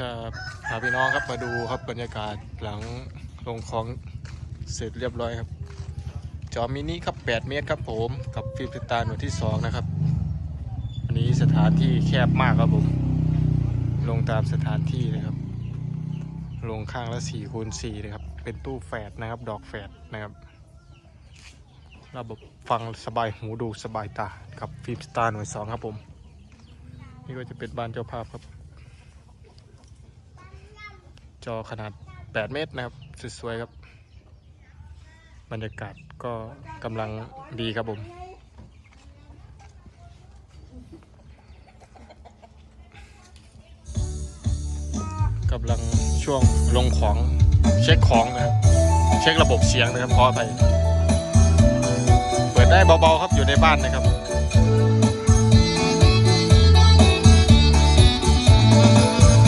ครับพาพี่น้องครับมาดูครับบรรยากาศหลังลงของเสร็จเรียบร้อยครับ จอมินิครับ 8 เมตรครับผมกับฟิล์มติดตาหน่วยที่ 2 นะครับอันนี้สถานที่แคบมากครับผม ลงตามสถานที่เลยครับ ลงข้างละ4คูณ4เลยครับ เป็นตู้แฝดนะครับ ดอกแฝดนะครับระบบฟังสบายหูดูสบายตากับฟิล์มสตาร์หน่วยสองครับผม นี่ก็จะเป็นบ้านเจ้าภาพครับ จอขนาด 8 เมตรนะครับสวยๆครับ บรรยากาศก็กำลังดีครับผมกำลังช่วงลงของเช็คของนะครับ เช็คระบบเสียงนะครับขอไป เปิดได้เบาๆครับอยู่ในบ้านนะครับ